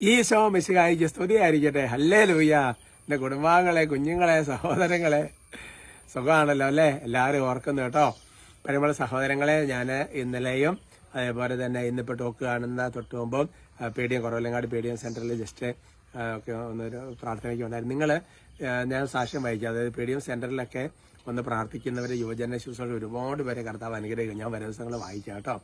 ഈശോ മിശിഹായിക്ക് സ്തുതിയായിരിക്കട്ടെ. ഹല്ലേ ലൂയ്യ എന്റെ കുടുംബാംഗങ്ങളെ കുഞ്ഞുങ്ങളെ സഹോദരങ്ങളെ. സുഖമാണല്ലോ അല്ലേ? എല്ലാവരും ഓർക്കുന്നു കേട്ടോ. പരിമള സഹോദരങ്ങളെ ഞാൻ ഇന്നലെയും അതേപോലെ തന്നെ ഇന്നിപ്പോൾ ടോക്ക് കാണുന്ന തൊട്ട് മുമ്പും P D M Kuravilangad P D M സെന്ററിൽ ജസ്റ്റ് ഒക്കെ ഒന്നൊരു പ്രാർത്ഥനയ്ക്ക് ഉണ്ടായിരുന്നു. നിങ്ങൾ ഞാൻ സാക്ഷ്യം വായിക്കാം അതായത് പി ഡി എം സെന്ററിലൊക്കെ ഒന്ന് പ്രാർത്ഥിക്കുന്നവരെ യുവജന ശുശ്രൂഷ ഒരുപാട് പേരെ കർത്താവ് അനുഗ്രഹിക്കും. ഞാൻ വരും ദിവസങ്ങൾ വായിക്കാം കേട്ടോ.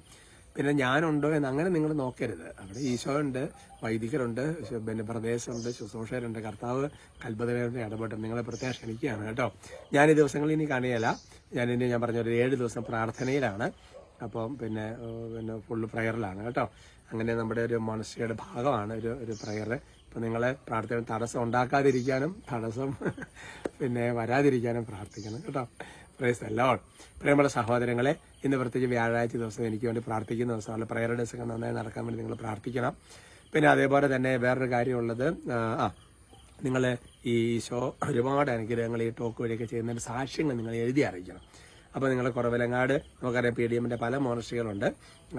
പിന്നെ ഞാനുണ്ടോ എന്ന് അങ്ങനെ നിങ്ങൾ നോക്കരുത്. അവിടെ ഈശോ ഉണ്ട് വൈദികരുണ്ട് പിന്നെ പ്രദേശമുണ്ട് ശുശ്രൂഷകരുണ്ട് കർത്താവ് അത്ഭുതകരമായിട്ട് ഇടപെട്ട് നിങ്ങളെ പ്രത്യേകം ക്ഷണിക്കുകയാണ് കേട്ടോ. ഞാൻ ഈ ദിവസങ്ങളിൽ ഇനി കാണുകയല്ല ഞാൻ ഇനി ഞാൻ പറഞ്ഞ ഒരു ഏഴ് ദിവസം പ്രാർത്ഥനയിലാണ്. അപ്പം പിന്നെ പിന്നെ ഫുള്ള് പ്രയറിലാണ് കേട്ടോ. അങ്ങനെ നമ്മുടെ ഒരു മനസ്സിയുടെ ഭാഗമാണ് ഒരു ഒരു പ്രയർ ഇപ്പം നിങ്ങളെ പ്രാർത്ഥന തടസ്സം ഉണ്ടാക്കാതിരിക്കാനും തടസ്സം പിന്നെ വരാതിരിക്കാനും പ്രാർത്ഥിക്കണം കേട്ടോ. പ്രൈസ് അല്ലോ പ്രിയമുള്ള സഹോദരങ്ങളെ ഇന്ന് പ്രത്യേകിച്ച് വ്യാഴാഴ്ച ദിവസം എനിക്ക് വേണ്ടി പ്രാർത്ഥിക്കുന്ന ദിവസമാണ് പ്രയർ ഡേസ് നന്നായി നടക്കാൻ വേണ്ടി നിങ്ങൾ പ്രാർത്ഥിക്കണം. പിന്നെ അതേപോലെ തന്നെ വേറൊരു കാര്യമുള്ളത് ആ, നിങ്ങൾ ഈ ഷോ ഒരുപാട് അനുഗ്രഹങ്ങൾ ഈ ടോക്ക് വഴിയൊക്കെ ചെയ്യുന്നതിന് സാക്ഷ്യങ്ങൾ നിങ്ങൾ എഴുതി അറിയിക്കണം. അപ്പോൾ നിങ്ങൾ കുറവിലങ്ങാട് നമുക്കറിയാം പി ഡി എമ്മിന്റെ പല മോണസ്ട്രികളുണ്ട്.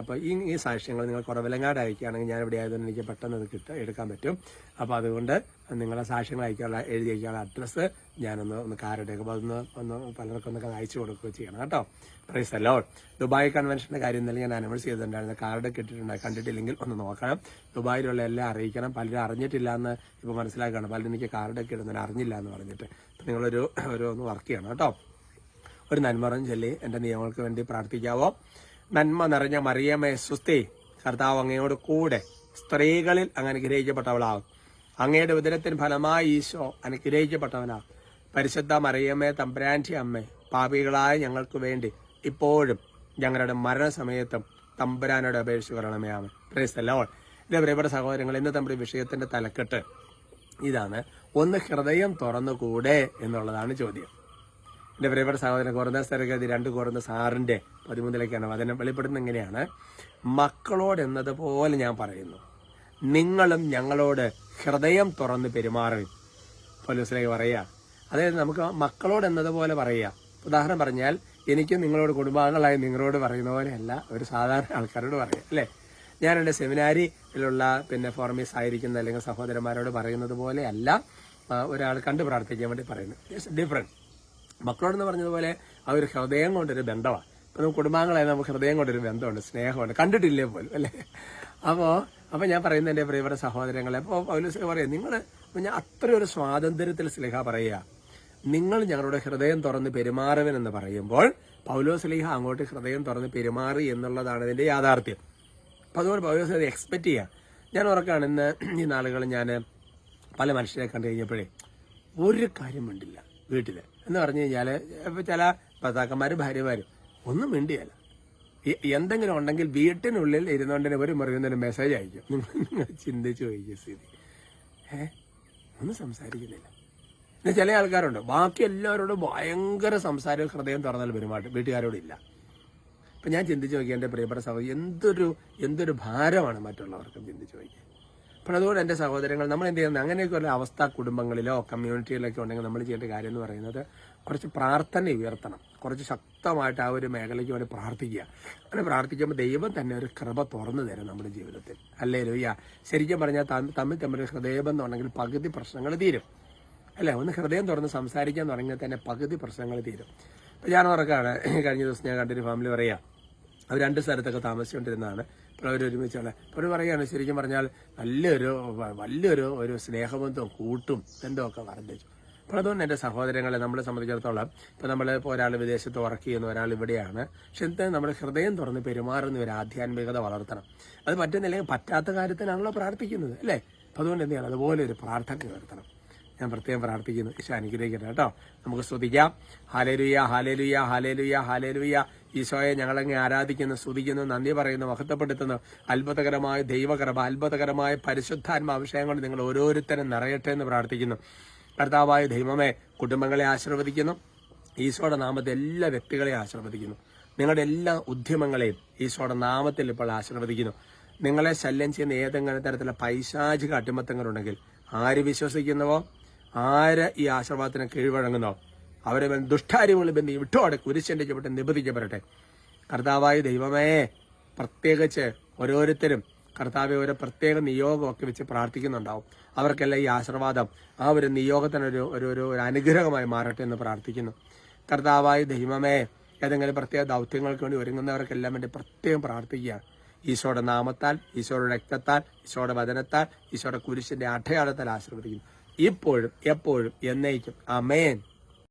അപ്പോൾ ഈ ഈ സാക്ഷ്യങ്ങൾ നിങ്ങൾ കുറവിലങ്ങാട് അയക്കുകയാണെങ്കിൽ ഞാൻ ഇവിടെ ആയതുകൊണ്ട് എനിക്ക് പെട്ടെന്ന് അത് കിട്ട എടുക്കാൻ പറ്റും. അപ്പോൾ അതുകൊണ്ട് നിങ്ങളുടെ സാക്ഷ്യങ്ങൾ അയക്കാനുള്ള എഴുതി അയക്കാനുള്ള അഡ്രസ്സ് ഞാനൊന്ന് ഒന്ന് കാർഡൊക്കെ അപ്പോൾ ഒന്ന് പലർക്കും ഒന്നൊക്കെ അയച്ചു കൊടുക്കുകയോ ചെയ്യണം കേട്ടോ. പ്രൈസ് അല്ലോ ദുബായ് കൺവെൻഷന്റെ കാര്യം ഇന്നലെ ഞാൻ അനൗൺസ് ചെയ്തിട്ടുണ്ടായിരുന്നു. കാർഡ് കിട്ടിയിട്ടുണ്ട് കണ്ടിട്ടില്ലെങ്കിൽ ഒന്ന് നോക്കണം. ദുബായിലുള്ള എല്ലാം അറിയിക്കണം. പലരും അറിഞ്ഞിട്ടില്ല എന്ന് ഇപ്പോൾ മനസ്സിലാക്കണം പലരും എനിക്ക് കാർഡൊക്കെ ഇടുന്നതിന് അറിഞ്ഞില്ല എന്ന് പറഞ്ഞിട്ട്. നിങ്ങളൊരു ഒരു ഒന്ന് വർക്ക് ചെയ്യണം കേട്ടോ. ഒരു നന്മറം ചൊല്ലി എന്റെ നിയമങ്ങൾക്ക് വേണ്ടി പ്രാർത്ഥിക്കാവോ. നന്മ നിറഞ്ഞ മറിയമേ സുസ്തി കർത്താവ് അങ്ങയോട് കൂടെ സ്ത്രീകളിൽ അങ്ങ് അനുഗ്രഹിക്കപ്പെട്ടവളാകും. അങ്ങയുടെ ഉദരത്തിന് ഫലമായി ഈശോ അനുഗ്രഹിക്കപ്പെട്ടവനാ. പരിശുദ്ധ മറിയമ്മേ തമ്പുരാന്റെ അമ്മേ പാപികളായ ഞങ്ങൾക്ക് വേണ്ടി ഇപ്പോഴും ഞങ്ങളുടെ മരണസമയത്തും തമ്പുരാനോട് അപേക്ഷിച്ച് വരണമേ ആമൻ. പ്രേസ്തല്ലോൾ ഇതേ പ്രിയപ്പെട്ട സഹോദരങ്ങൾ ഇന്ന് നമ്മുടെ വിഷയത്തിന്റെ തലക്കെട്ട് ഇതാണ്. ഒന്ന് ഹൃദയം തുറന്നുകൂടെ എന്നുള്ളതാണ് ചോദ്യം. എന്റെ പ്രിയപ്പെട്ട സഹോദരൻ കുറഞ്ഞ സ്ഥലഗതി രണ്ട് കുറഞ്ഞ സാറിന്റെ പതിമൂന്നിലേക്കാണ് വചനം വെളിപ്പെടുന്നത് എങ്ങനെയാണ്? മക്കളോട് എന്നതുപോലെ ഞാൻ പറയുന്നു. നിങ്ങളും ഞങ്ങളോട് ഹൃദയം തുറന്ന് പെരുമാറുവിൻ പോലീസിലേക്ക് പറയുക. അതായത് നമുക്ക് മക്കളോട് എന്നതുപോലെ പറയുക. ഉദാഹരണം പറഞ്ഞാൽ എനിക്കും നിങ്ങളോട് കുടുംബാംഗങ്ങളായി നിങ്ങളോട് പറയുന്ന പോലെയല്ല ഒരു സാധാരണ ആൾക്കാരോട് പറയുക അല്ലേ? ഞാൻ എന്റെ സെമിനാരിയിലുള്ള പിന്നെ ഫോർമീസ് ആയിരിക്കുന്ന അല്ലെങ്കിൽ സഹോദരന്മാരോട് പറയുന്നത് പോലെയല്ല ഒരാൾ കണ്ടു പ്രാർത്ഥിക്കാൻ വേണ്ടി പറയുന്നത്. ഡിഫറെന്റ് മക്കളോടെന്ന് പറഞ്ഞതുപോലെ ആ ഒരു ഹൃദയം കൊണ്ടൊരു ബന്ധമാണ് ഇപ്പം നമുക്ക് കുടുംബാംഗങ്ങളായ നമുക്ക് ഹൃദയം കൊണ്ടൊരു ബന്ധമുണ്ട് സ്നേഹമുണ്ട്. കണ്ടിട്ടില്ലേ പോലും അല്ലേ? അപ്പോൾ അപ്പോൾ ഞാൻ പറയുന്ന എന്റെ പ്രിയപ്പെട്ട സഹോദരങ്ങളെ അപ്പോൾ പൗലോസ് പറയാം നിങ്ങൾ ഞാൻ അത്ര ഒരു സ്വാതന്ത്ര്യത്തിൽ സ്ലിഹ പറയുക. നിങ്ങൾ ഞങ്ങളുടെ ഹൃദയം തുറന്ന് പെരുമാറുവനെന്ന് പറയുമ്പോൾ പൗലോസ് സ്ലിഹ അങ്ങോട്ട് ഹൃദയം തുറന്ന് പെരുമാറി എന്നുള്ളതാണ് ഇതിന്റെ യാഥാർത്ഥ്യം. അപ്പോൾ അതുകൊണ്ട് പൗലോസ് അത് എക്സ്പെക്ട് ചെയ്യുക ഞാൻ ഉറക്കാണ് ഇന്ന് ഈ നാളുകൾ ഞാൻ പല മനുഷ്യരെ കണ്ടു കഴിഞ്ഞപ്പോഴേ ഒരു കാര്യം കണ്ടില്ല വീട്ടിൽ എന്ന് പറഞ്ഞു കഴിഞ്ഞാൽ ഇപ്പം ചില ഭർത്താക്കന്മാരും ഭാര്യമാരും ഒന്നും മിണ്ടിയല്ല. എന്തെങ്കിലും ഉണ്ടെങ്കിൽ വീട്ടിനുള്ളിൽ ഇരുന്നുകൊണ്ടിന് ഒരു മറിയുന്നൊരു മെസ്സേജ് അയക്കും. നിങ്ങൾ നിങ്ങൾ ചിന്തിച്ചു പോയിക്കും സ്ഥിതി. ഏ? ഒന്നും സംസാരിക്കുന്നില്ല. പിന്നെ ചില ആൾക്കാരുണ്ട്. ബാക്കി എല്ലാവരോടും ഭയങ്കര സംസാരം ഹൃദയം തുറന്നാൽ പെരുമാറ്റം. വീട്ടുകാരോടില്ല. അപ്പം ഞാൻ ചിന്തിച്ച് നോക്കി എന്റെ പ്രിയപ്പെട്ട സഹോദരി എന്തൊരു എന്തൊരു ഭാരമാണ് മറ്റുള്ളവർക്കും ചിന്തിച്ച് നോക്കി അപ്പോൾ അതുകൊണ്ട് എന്റെ സഹോദരങ്ങൾ നമ്മൾ എന്ത് ചെയ്യുന്നത് അങ്ങനെയൊക്കെ ഒരു അവസ്ഥ കുടുംബങ്ങളിലോ കമ്മ്യൂണിറ്റിയിലൊക്കെ ഉണ്ടെങ്കിൽ നമ്മൾ ചെയ്യേണ്ട കാര്യം എന്ന് പറയുന്നത് കുറച്ച് പ്രാർത്ഥന ഉയർത്തണം. കുറച്ച് ശക്തമായിട്ട് ആ ഒരു മേഖലയ്ക്ക് വേണ്ടി പ്രാർത്ഥിക്കുക. അങ്ങനെ പ്രാർത്ഥിക്കുമ്പോൾ ദൈവം തന്നെ ഒരു കൃപ തുറന്നു തരും നമ്മുടെ ജീവിതത്തിൽ. അല്ലേ ലുയ്യ ശരിക്കും പറഞ്ഞാൽ തമ്മിൽ തമ്മിൽ ഹൃദയം ഹൃദയബന്ധം ഉണ്ടെങ്കിൽ പകുതി പ്രശ്നങ്ങൾ തീരും. അല്ലേ? ഒന്ന് ഹൃദയം തുറന്ന് സംസാരിക്കാൻ തുടങ്ങിയാൽ തന്നെ പകുതി പ്രശ്നങ്ങൾ തീരും. ഇപ്പം ഞാൻ ഉറക്കാണ് കഴിഞ്ഞ ദിവസം ഞാൻ കണ്ടൊരു ഫാമിലി പറയാം അവർ രണ്ട് സ്ഥലത്തൊക്കെ താമസിച്ചുകൊണ്ടിരുന്നതാണ്. ഇപ്പോൾ അവർ ഒരുമിച്ചാണ്. അപ്പോൾ അവർ പറയുകയാണ് ശരിക്കും പറഞ്ഞാൽ നല്ലൊരു വലിയൊരു ഒരു സ്നേഹബന്ധവും കൂട്ടും ബന്ധമൊക്കെ വർദ്ധിച്ചു. അപ്പോൾ അതുകൊണ്ട് എന്റെ സഹോദരങ്ങളെ നമ്മളെ സംബന്ധിച്ചിടത്തോളം ഇപ്പോൾ നമ്മൾ ഇപ്പോൾ ഒരാൾ വിദേശത്ത് വർക്ക് ചെയ്യുന്ന ഒരാൾ ഇവിടെയാണ്. പക്ഷെ എന്താ നമ്മുടെ ഹൃദയം തുറന്ന് പെരുമാറുന്ന ഒരു ആധ്യാത്മികത വളർത്തണം. അത് പറ്റുന്നില്ലെങ്കിൽ പറ്റാത്ത കാര്യത്തിനാണല്ലോ പ്രാർത്ഥിക്കുന്നത് അല്ലേ? അപ്പോൾ അതുകൊണ്ട് എന്ത് ചെയ്യണം? അതുപോലെ ഒരു പ്രാർത്ഥന ഉയർത്തണം ഞാൻ പ്രത്യേകം പ്രാർത്ഥിക്കുന്നു. ഈശോ അനുഗ്രഹിക്കട്ടെ കേട്ടോ. നമുക്ക് ശ്രദ്ധിക്കാം ഹാലേലുയ ഹാലേലുയ ഹാലേലുയ ഹാലേലുയ. ഈശോയെ ഞങ്ങളങ്ങ് ആരാധിക്കുന്നു സ്തുതിക്കുന്നു നന്ദി പറയുന്നു മഹത്വപ്പെടുത്തുന്നു. അത്ഭുതകരമായ ദൈവകൃപ അത്ഭുതകരമായ പരിശുദ്ധാത്മ അഭിഷേകം കൊണ്ട് നിങ്ങൾ ഓരോരുത്തരും നിറയട്ടെ എന്ന് പ്രാർത്ഥിക്കുന്നു. കർത്താവായ ദൈവമേ കുടുംബങ്ങളെ ആശീർവദിക്കുന്നു. ഈശോയുടെ നാമത്തെ എല്ലാ വ്യക്തികളെയും ആശീർവദിക്കുന്നു. നിങ്ങളുടെ എല്ലാ ഉദ്യമങ്ങളെയും ഈശോയുടെ നാമത്തിൽ ഇപ്പോൾ ആശീർവദിക്കുന്നു. നിങ്ങളെ ശല്യം ചെയ്യുന്ന ഏതെങ്കിലും തരത്തിലുള്ള പൈശാചിക അട്ടിമത്തങ്ങളുണ്ടെങ്കിൽ ആര് വിശ്വസിക്കുന്നുവോ? ആര് ഈ ആശീർവാദത്തിന് കീഴ്വഴങ്ങുന്നോ? അവരെ ബന്ധ- ബന്ധി വിട്ടോടെ കുരിശന്റെ ചുവട്ട് നിബന്ധിക്കപ്പെടട്ടെ. കർത്താവായ ദൈവമേ പ്രത്യേകിച്ച് ഓരോരുത്തരും കർത്താവ് ഒരു പ്രത്യേക നിയോഗമൊക്കെ വെച്ച് പ്രാർത്ഥിക്കുന്നുണ്ടാവും. അവർക്കെല്ലാം ഈ ആശീർവാദം ആ ഒരു നിയോഗത്തിനൊരു ഒരു ഒരു അനുഗ്രഹമായി മാറട്ടെ എന്ന് പ്രാർത്ഥിക്കുന്നു. കർത്താവായ ദൈവമേ ഏതെങ്കിലും പ്രത്യേക ദൗത്യങ്ങൾക്ക് വേണ്ടി ഒരുങ്ങുന്നവർക്കെല്ലാം വേണ്ടി പ്രത്യേകം പ്രാർത്ഥിക്കുക. ഈശോയുടെ നാമത്താൽ ഈശോയുടെ രക്തത്താൽ ഈശോയുടെ വചനത്താൽ ഈശോയുടെ കുരിശിന്റെ അടയാളത്താൽ ആശീർവദിക്കുന്നു. ഇപ്പോഴും എപ്പോഴും എന്നേക്കും. അമേൻ